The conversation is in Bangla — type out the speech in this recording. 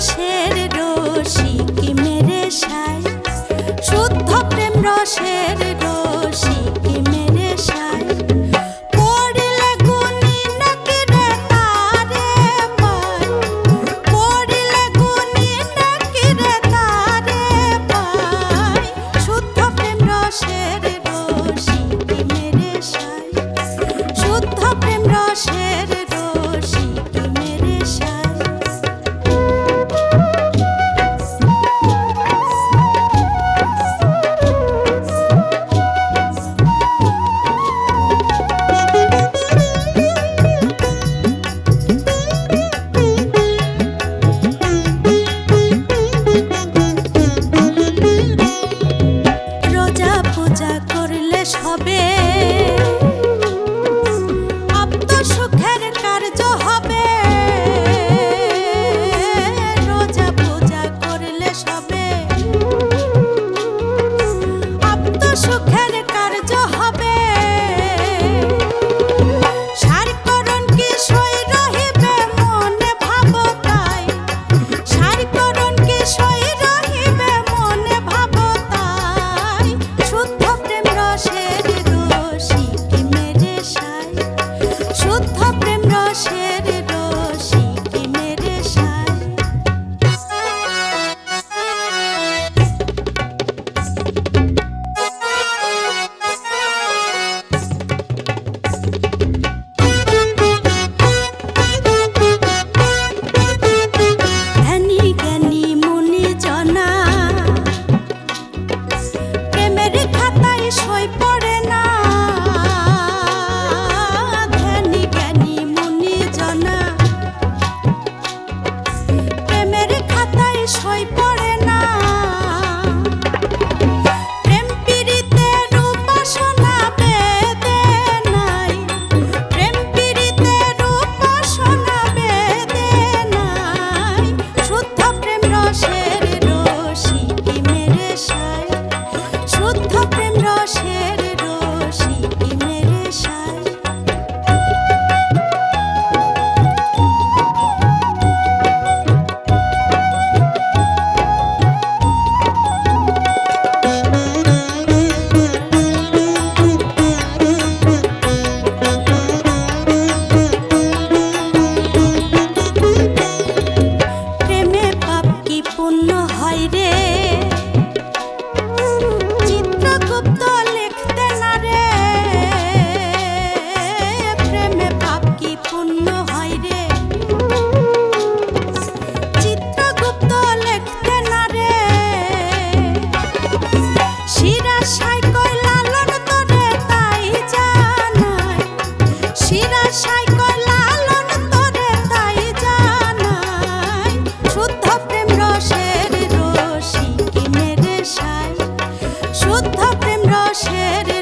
রসের রসি কি মেরে সাই শুদ্ধ প্রেম রসের sure can. প্রেম